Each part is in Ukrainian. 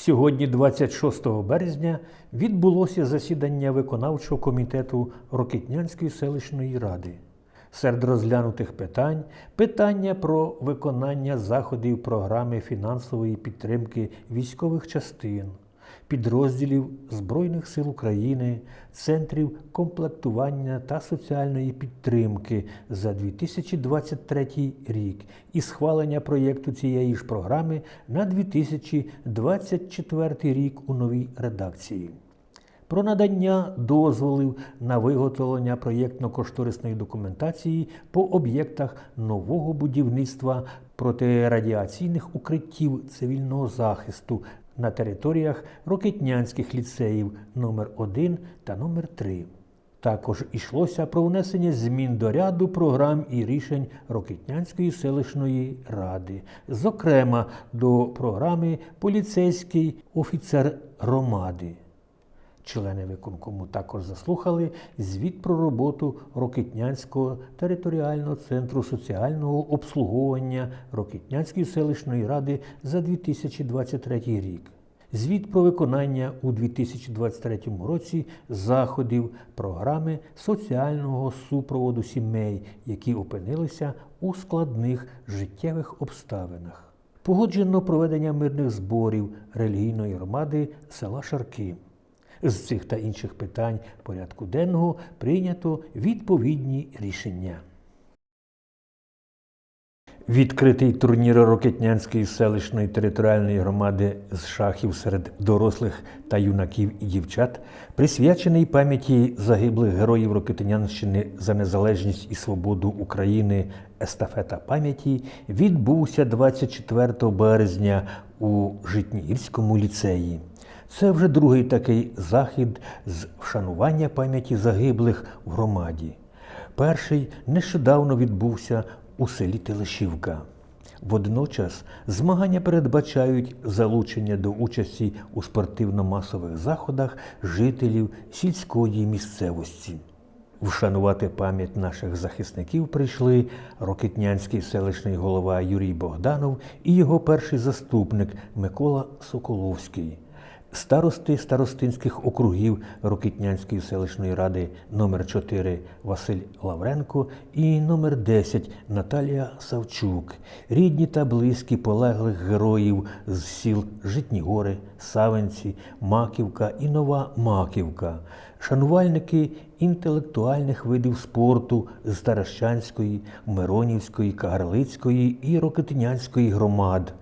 Сьогодні, 26 березня, відбулося засідання виконавчого комітету Рокитнянської селищної ради. Серед розглянутих питань питання про виконання заходів програми фінансової підтримки військових частин, підрозділів Збройних сил України, центрів комплектування та соціальної підтримки за 2023 рік і схвалення проєкту цієї ж програми на 2024 рік у новій редакції. Про надання дозволів на виготовлення проєктно-кошторисної документації по об'єктах нового будівництва протирадіаційних укриттів цивільного захисту на територіях Рокетнянських ліцеїв номер 1 та номер 3 також йшлося про внесення змін до ряду програм і рішень Рокетнянської селищної ради, зокрема до програми Поліцейський офіцер громади. Члени виконкому також заслухали звіт про роботу Рокитнянського територіального центру соціального обслуговування Рокитнянської селищної ради за 2023 рік. Звіт про виконання у 2023 році заходів програми соціального супроводу сімей, які опинилися у складних життєвих обставинах. Погоджено проведення мирних зборів релігійної громади села Шарки. З цих та інших питань порядку денного прийнято відповідні рішення. Відкритий турнір Рокетнянської селищної територіальної громади з шахів серед дорослих та юнаків і дівчат, присвячений пам'яті загиблих героїв Рокетнянщини за незалежність і свободу України естафета пам'яті, відбувся 24 березня у Житнігірському ліцеї. Це вже другий такий захід з вшанування пам'яті загиблих в громаді. Перший нещодавно відбувся у селі Телешівка. Водночас змагання передбачають залучення до участі у спортивно-масових заходах жителів сільської місцевості. Вшанувати пам'ять наших захисників прийшли Рокитнянський селищний голова Юрій Богданов і його перший заступник Микола Соколовський старости старостинських округів Рокитнянської селищної ради номер 4 Василь Лавренко і номер 10 Наталія Савчук, рідні та близькі полеглих героїв з сіл Житнігори, Савенці, Маківка і Нова Маківка, шанувальники інтелектуальних видів спорту з Таращанської, Миронівської, Кагарлицької і Рокитнянської громад,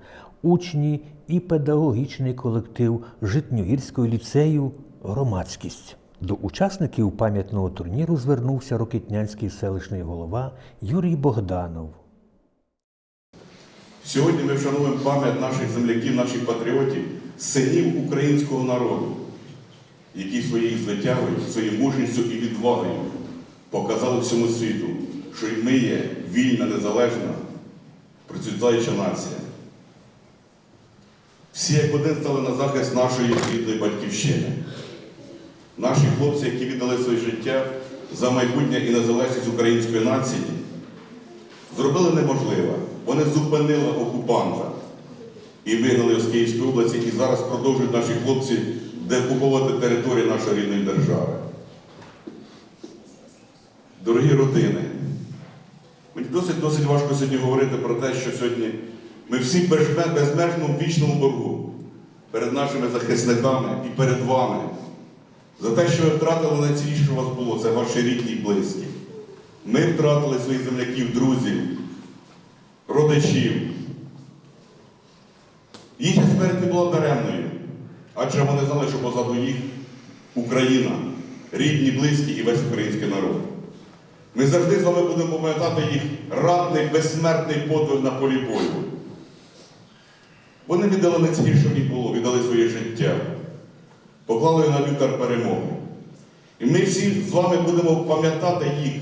учні і педагогічний колектив Житньогірського ліцею Громадськість. До учасників пам'ятного турніру звернувся Рокитнянський селищний голова Юрій Богданов. Сьогодні ми вшановуємо пам'ять наших земляків, наших патріотів, синів українського народу, які своєю звитягою, своєю мужністю і відвагою показали всьому світу, що і ми є вільна, незалежна, процвітаюча нація. Всі як один стали на захист нашої рідної батьківщини. Наші хлопці, які віддали своє життя за майбутнє і незалежність української нації, зробили неможливе. Вони зупинили окупанта і вигнали з Київської області, і зараз продовжують наші хлопці деокуповувати територію нашої рідної держави. Дорогі родини, мені досить досить важко сьогодні говорити про те, що сьогодні ми всі в безмежному вічному боргу перед нашими захисниками і перед вами за те, що ви втратили найцінніше, що у вас було, це ваші рідні і близькі. Ми втратили своїх земляків, друзів, родичів. Їхня смерть не була даремною, адже вони знали, що позаду їх Україна, рідні, близькі і весь український народ. Ми завжди з вами будемо пам'ятати їх ратний, безсмертний подвиг на полі бою. Вони віддали найцінніше, що в них було, віддали своє життя, поклали на вівтар перемоги. І ми всі з вами будемо пам'ятати їх,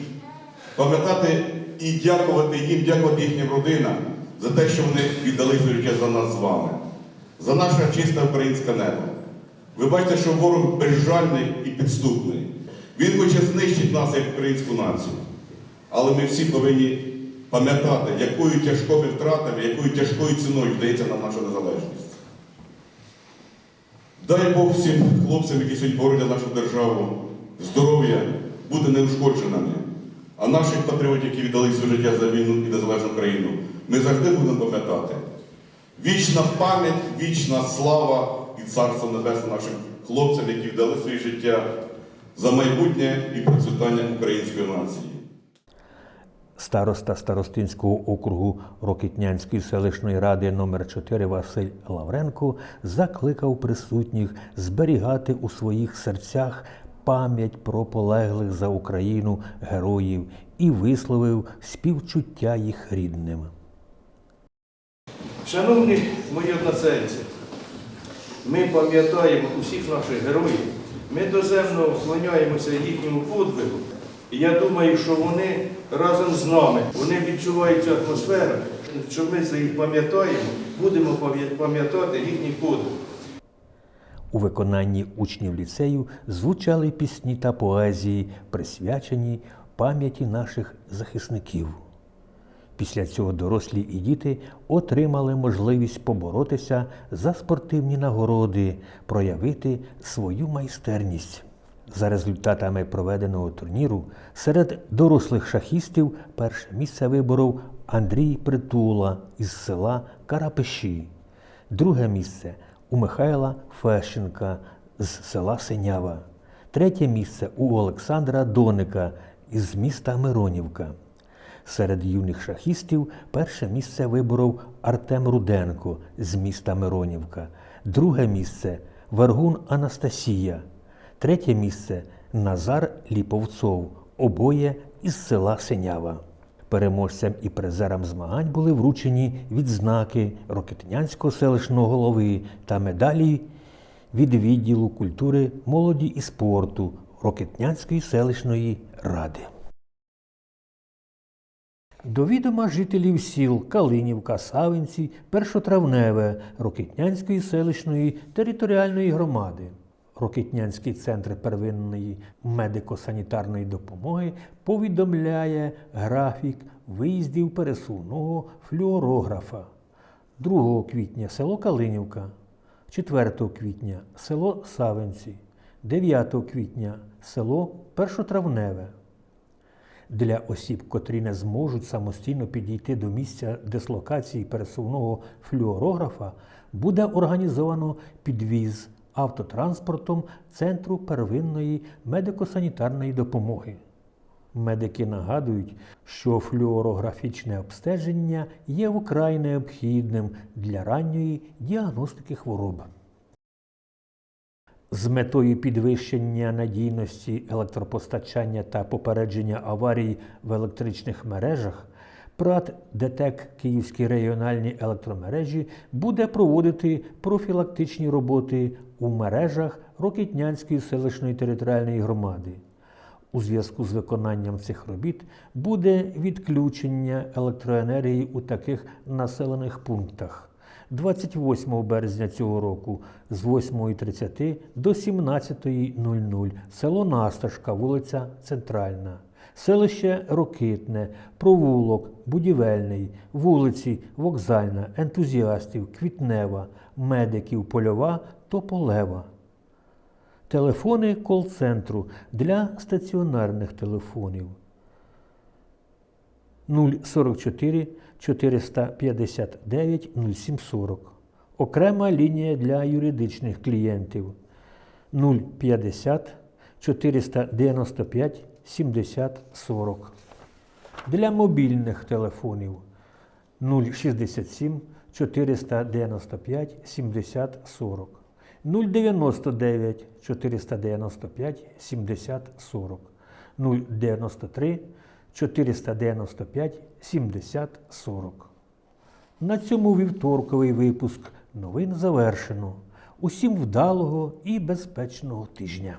пам'ятати і дякувати їм, дякувати їхнім родинам за те, що вони віддали своє життя за нас з вами, за наше чисте українське небо. Ви бачите, що ворог безжальний і підступний. Він хоче знищити нас як українську націю. Але ми всі повинні пам'ятати, якою тяжкими втратами, якою тяжкою ціною вдається нам наша незалежність. Дай Бог всім хлопцям, які сьогодні боронять нашу державу, здоров'я, бути неушкодженими. А наших патріотів, які віддали своє життя за вільну і незалежну країну, ми завжди будемо пам'ятати. Вічна пам'ять, вічна слава і царство небесне нашим хлопцям, які віддали своє життя за майбутнє і процвітання української нації. Староста Старостинського округу Рокитнянської селищної ради номер 4 Василь Лавренко закликав присутніх зберігати у своїх серцях пам'ять про полеглих за Україну героїв і висловив співчуття їх рідним. Шановні мої односельці, ми пам'ятаємо усіх наших героїв, ми доземно вклоняємося їхньому подвигу. І я думаю, що вони разом з нами, вони відчувають цю атмосферу, що ми за їх пам'ятаємо, будемо пам'ятати їхній подвиг. У виконанні учнів ліцею звучали пісні та поезії, присвячені пам'яті наших захисників. Після цього дорослі і діти отримали можливість поборотися за спортивні нагороди, проявити свою майстерність. За результатами проведеного турніру серед дорослих шахістів перше місце виборов Андрій Притула із села Карапеші. Друге місце у Михайла Фещенка з села Синява. Третє місце у Олександра Доника із міста Миронівка. Серед юних шахістів перше місце виборов Артем Руденко з міста Миронівка. Друге місце Вергун Анастасія. Третє місце Назар Ліповцов, обоє із села Синява. Переможцям і призерам змагань були вручені відзнаки Рокетнянського селищного голови та медалі від відділу культури, молоді і спорту Рокетнянської селищної ради. До відома жителів сіл Калинівка, Савинці, Першотравневе Рокитнянської селищної територіальної громади. Рокитнянський центр первинної медико-санітарної допомоги повідомляє графік виїздів пересувного флюорографа. 2 квітня село Калинівка, 4 квітня село Савинці, 9 квітня село Першотравневе. Для осіб, котрі не зможуть самостійно підійти до місця дислокації пересувного флюорографа, буде організовано підвіз автотранспортом Центру первинної медико-санітарної допомоги. Медики нагадують, що флюорографічне обстеження є вкрай необхідним для ранньої діагностики хвороб. З метою підвищення надійності електропостачання та попередження аварій в електричних мережах ПРАТ ДТЕК Київські регіональні електромережі буде проводити профілактичні роботи у мережах Рокітнянської селищної територіальної громади. У зв'язку з виконанням цих робіт буде відключення електроенергії у таких населених пунктах. 28 березня цього року з 8.30 до 17.00 село Насташка, вулиця Центральна, селище Рокитне, провулок, Будівельний, вулиці Вокзальна, ентузіастів, Квітнева, медиків, Польова, Тополева. Телефони кол-центру для стаціонарних телефонів 044 459 0740. Окрема лінія для юридичних клієнтів 050 495 70 40. Для мобільних телефонів 067 495 70 40. 099 495 70 40 093 495 70 40. На цьому вівторковий випуск новин завершено. Усім вдалого і безпечного тижня.